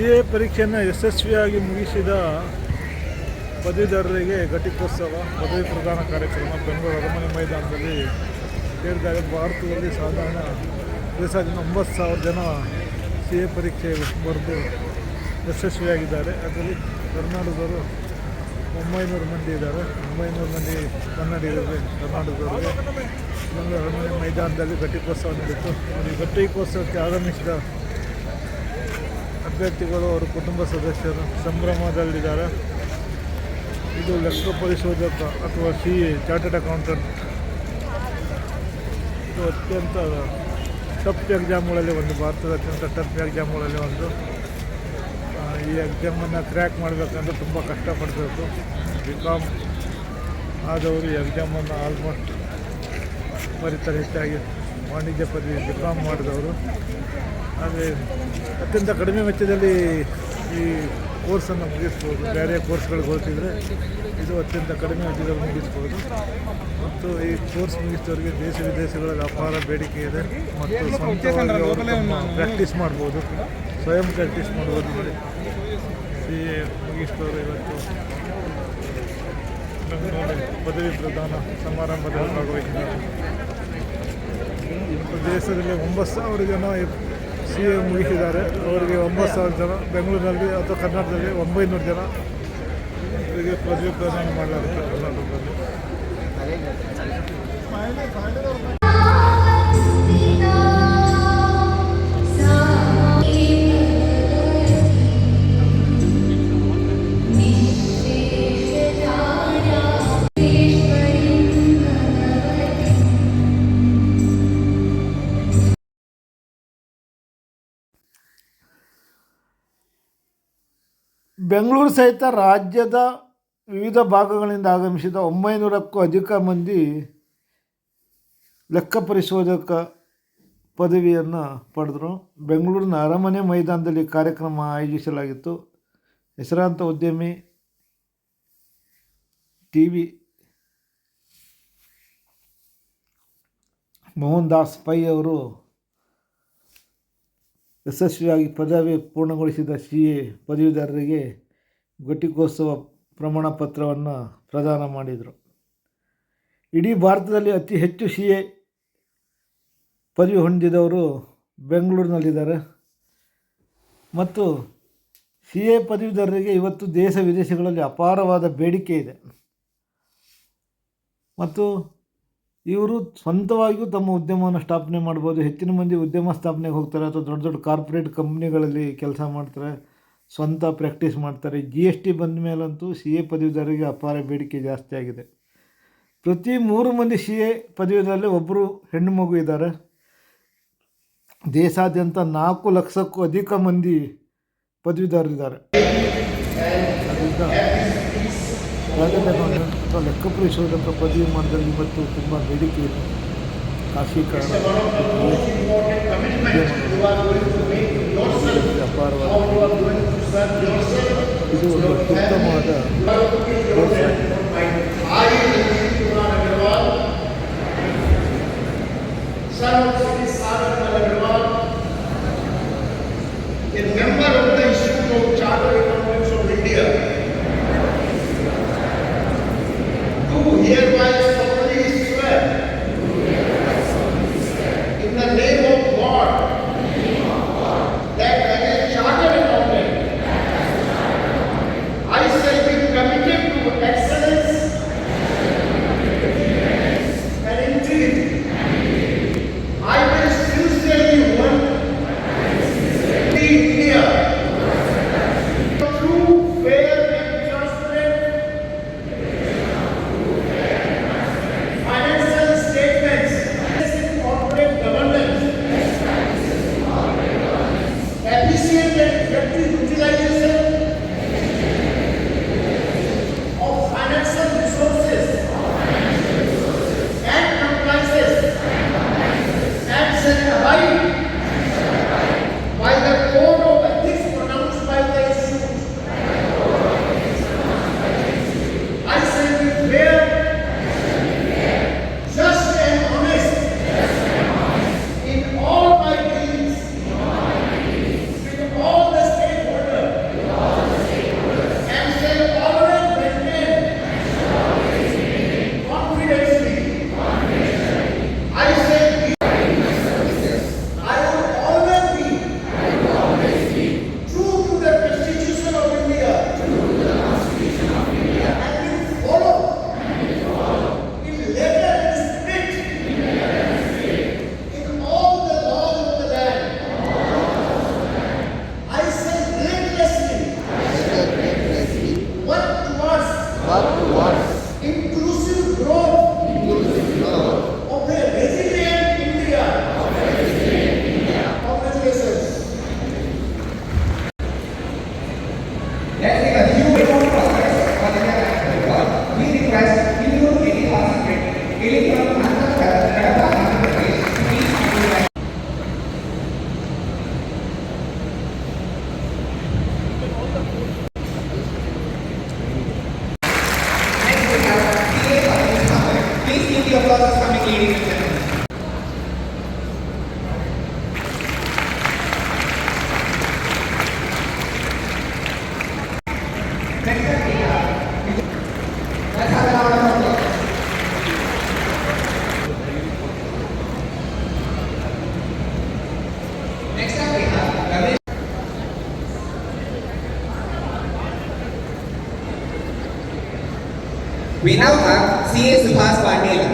C A ಪರೀಕ್ಷೆಯನ್ನು ಯಶಸ್ವಿಯಾಗಿ ಮುಗಿಸಿದ ಪದವೀಧರರಿಗೆ ಘಟಿಕೋತ್ಸವ, ಪದವಿ ಪ್ರದಾನ ಕಾರ್ಯಕ್ರಮ ಬೆಂಗಳೂರು ಅರಮನೆ ಮೈದಾನದಲ್ಲಿ ಸೇರಿದಾಗ ಭಾರತದಲ್ಲಿ ಸಾಧಾರಣ ದೇಶದಿಂದ ಒಂಬತ್ತು ಸಾವಿರ ಜನ ಸಿ ಎ ಪರೀಕ್ಷೆ ಬರೆದು ಯಶಸ್ವಿಯಾಗಿದ್ದಾರೆ. ಅದರಲ್ಲಿ ಕರ್ನಾಟಕದವರು ಒಂಬೈನೂರು ಮಂದಿ ಇದ್ದಾರೆ. ಒಂಬೈನೂರು ಮಂದಿ ಕನ್ನಡಿಗರಿಗೆ ಕರ್ನಾಟಕದವರಿಗೆ ಬೆಂಗಳೂರು ಅರಮನೆ ಮೈದಾನದಲ್ಲಿ ಘಟಿಕೋತ್ಸವ ನಡೀತು ಈ ಘಟಿಕೋತ್ಸವಕ್ಕೆ ಆಗಮಿಸಿದ ಅಭ್ಯರ್ಥಿಗಳು ಅವರ ಕುಟುಂಬ ಸದಸ್ಯರು ಸಂಭ್ರಮದಲ್ಲಿದ್ದಾರೆ. ಇದು ಲೆಕ್ಕ ಪರಿಶೋಧಕ ಅಥವಾ ಸಿ ಚಾರ್ಟೆಡ್ ಅಕೌಂಟೆಂಟ್. ಇದು ಅತ್ಯಂತ ಟಫ್ ಎಕ್ಸಾಮ್ಗಳಲ್ಲಿ ಒಂದು, ಭಾರತದ ಅತ್ಯಂತ ಟಫ್ ಎಕ್ಸಾಮ್ಗಳಲ್ಲಿ ಒಂದು. ಈ ಎಕ್ಸಾಮನ್ನು ಕ್ರ್ಯಾಕ್ ಮಾಡಬೇಕಂದ್ರೆ ತುಂಬ ಕಷ್ಟಪಡಬೇಕು. ಬಿ ಕಾಮ್ ಆದವರು ಈ ಎಕ್ಸಾಮನ್ನು ಆಲ್ಮೋಸ್ಟ್ ಬರೀತಾರೆ ಹೆಚ್ಚಾಗಿ ವಾಣಿಜ್ಯ ಪದವಿ ಬಿ ಕಾಮ್ ಮಾಡಿದವರು. ಆದರೆ ಅತ್ಯಂತ ಕಡಿಮೆ ವೆಚ್ಚದಲ್ಲಿ ಈ ಕೋರ್ಸನ್ನು ಮುಗಿಸ್ಬೋದು. ಬೇರೆ ಕೋರ್ಸ್ಗಳಿಗೆ ಹೋಗ್ತಿದ್ರೆ ಇದು ಅತ್ಯಂತ ಕಡಿಮೆ ವೆಚ್ಚದಲ್ಲಿ ಮುಗಿಸ್ಬೋದು. ಮತ್ತು ಈ ಕೋರ್ಸ್ ಮುಗಿಸಿದವರಿಗೆ ದೇಶ ವಿದೇಶಗಳಲ್ಲಿ ಅಪಾರ ಬೇಡಿಕೆ ಇದೆ ಮತ್ತು ಅವರು ಪ್ರಾಕ್ಟೀಸ್ ಮಾಡ್ಬೋದು. ಸ್ವಯಂ ಪ್ರಾಕ್ಟೀಸ್ ಮಾಡ್ಬೋದು ನೋಡಿ ಸಿ ಎ ಮುಗಿಸಿದವರು ಇವತ್ತು ಪದವಿ ಪ್ರದಾನ ಸಮಾರಂಭದಲ್ಲಿ ಭಾಗವಹಿಸಿದ್ದಾರೆ. ದೇಶದಲ್ಲಿ ಒಂಬತ್ತು ಸಾವಿರ ಜನ ಸಿ ಎ ಮುಗಿಸಿದ್ದಾರೆ. ಅವರಿಗೆ ಒಂಬತ್ತು ಸಾವಿರ ಜನ, ಬೆಂಗಳೂರಿನಲ್ಲಿ ಅಥವಾ ಕರ್ನಾಟಕದಲ್ಲಿ ಒಂಬೈನೂರು ಜನ ಇವರಿಗೆ ಪದವಿ ಪ್ರದಾನ ಮಾಡಲಾಗುತ್ತೆ ಕರ್ನಾಟಕದಲ್ಲಿ. ಬೆಂಗಳೂರು ಸಹಿತ ರಾಜ್ಯದ ವಿವಿಧ ಭಾಗಗಳಿಂದ ಆಗಮಿಸಿದ ಒಂಬೈನೂರಕ್ಕೂ ಅಧಿಕ ಮಂದಿ ಲೆಕ್ಕ ಪರಿಶೋಧಕ ಪದವಿಯನ್ನು ಪಡೆದರು. ಬೆಂಗಳೂರಿನ ಅರಮನೆ ಮೈದಾನದಲ್ಲಿ ಕಾರ್ಯಕ್ರಮ ಆಯೋಜಿಸಲಾಗಿತ್ತು. ಹೆಸರಾಂತ ಉದ್ಯಮಿ ಟಿ ವಿ ಮೋಹನ್ ದಾಸ್ ಪೈ ಅವರು ಯಶಸ್ವಿಯಾಗಿ ಪದವಿ ಪೂರ್ಣಗೊಳಿಸಿದ ಸಿ ಎ ಪದವೀಧರರಿಗೆ ಘಟಿಕೋತ್ಸವ ಪ್ರಮಾಣ ಪತ್ರವನ್ನು ಪ್ರದಾನ ಮಾಡಿದರು. ಇಡೀ ಭಾರತದಲ್ಲಿ ಅತಿ ಹೆಚ್ಚು ಸಿ ಎ ಪದವಿ ಹೊಂದಿದವರು ಬೆಂಗಳೂರಿನಲ್ಲಿದ್ದಾರೆ. ಮತ್ತು ಸಿ ಎ ಪದವೀಧರರಿಗೆ ಇವತ್ತು ದೇಶ ವಿದೇಶಗಳಲ್ಲಿ ಅಪಾರವಾದ ಬೇಡಿಕೆ ಇದೆ. ಮತ್ತು ಇವರು ಸ್ವಂತವಾಗಿಯೂ ತಮ್ಮ ಉದ್ಯಮವನ್ನು ಸ್ಥಾಪನೆ ಮಾಡ್ಬೋದು. ಹೆಚ್ಚಿನ ಮಂದಿ ಉದ್ಯಮ ಸ್ಥಾಪನೆಗೆ ಹೋಗ್ತಾರೆ ಅಥವಾ ದೊಡ್ಡ ದೊಡ್ಡ ಕಾರ್ಪೊರೇಟ್ ಕಂಪ್ನಿಗಳಲ್ಲಿ ಕೆಲಸ ಮಾಡ್ತಾರೆ, ಸ್ವಂತ ಪ್ರಾಕ್ಟೀಸ್ ಮಾಡ್ತಾರೆ. ಜಿ ಎಸ್ ಟಿ ಬಂದ ಮೇಲಂತೂ ಸಿ ಎ ಪದವಿದಾರರಿಗೆ ಅಪಾರ ಬೇಡಿಕೆ ಜಾಸ್ತಿ ಆಗಿದೆ. ಪ್ರತಿ ಮೂರು ಮಂದಿ ಸಿ ಎ ಪದವಿದಾರಲ್ಲಿ ಒಬ್ಬರು ಹೆಣ್ಣು ಮಗು ಇದ್ದಾರೆ. ದೇಶಾದ್ಯಂತ ನಾಲ್ಕು ಲಕ್ಷಕ್ಕೂ ಅಧಿಕ ಮಂದಿ ಪದವೀಧರರಿದ್ದಾರೆ. ಅದರಿಂದ ಚಾರ್ಟೆಡ್ ಅಕೌಂಟೆಂಟ್ ಅಥವಾ ಲೆಕ್ಕ ಪರಿಶೋಧಕ ಪದವಿ ಮಾಡಿದಲ್ಲಿ ಇವತ್ತು ತುಂಬ ಬೇಡಿಕೆ ಇದೆ ಖಾಸಗೀಕರಣ ಉದ್ಯಮಗಳು ಅಪಾರವಾದ ಇದು ಒಂದು ಅತ್ಯುತ್ತಮವಾದ ಕೋರ್ಸ್ ಆಗಿದೆ We now have C.A. Subhas Pandela.